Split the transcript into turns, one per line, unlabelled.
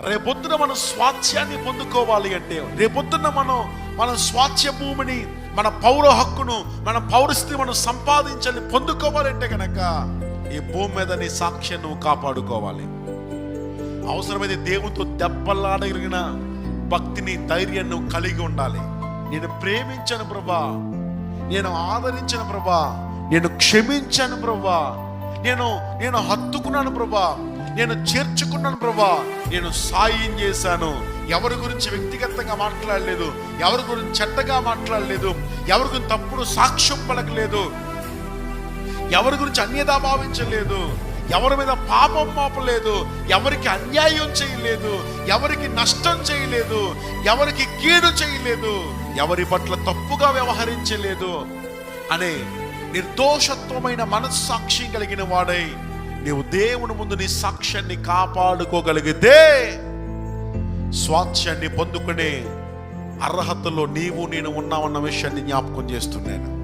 రేపొద్దున మనం స్వాస్థ్యాన్ని పొందుకోవాలి అంటే రేపొద్దున మనం మన స్వాస్థ్య భూమిని మన పౌర హక్కును మన పౌరస్థితి మనం సంపాదించాలి పొందుకోవాలంటే కనుక ఈ భూమి మీద నీ సాక్ష్యం నువ్వు కాపాడుకోవాలి. అవసరమైతే దేవునితో దెబ్బలాడగలిగిన భక్తిని ధైర్యం నువ్వు కలిగి ఉండాలి. నేను ప్రేమించను ప్రభా. నేను ఆదరించను ప్రభా. నేను క్షమించాను ప్రభా. నేను నేను హత్తుకున్నాను ప్రభా. నేను చేర్చుకున్నాను ప్రభా. నేను సాయం చేశాను. ఎవరి గురించి వ్యక్తిగతంగా మాట్లాడలేదు ఎవరి గురించి చెడ్డగా మాట్లాడలేదు ఎవరి గురించి తప్పుడు సాక్ష్యం పలకలేదు ఎవరి గురించి అన్యదా భావించలేదు ఎవరి మీద పాపం మోపలేదు ఎవరికి అన్యాయం చేయలేదు ఎవరికి నష్టం చేయలేదు ఎవరికి కీడు చేయలేదు ఎవరి పట్ల తప్పుగా వ్యవహరించలేదు అనే నిర్దోషత్వమైన మనస్సాక్షి కలిగిన వాడై నీవు దేవుని ముందు నీ సాక్ష్యాన్ని కాపాడుకోగలిగితే స్వాస్థ్యాన్ని పొందుకునే అర్హతలో నీవు నేను ఉన్నావన్న విషయాన్ని జ్ఞాపకం చేస్తున్నాను.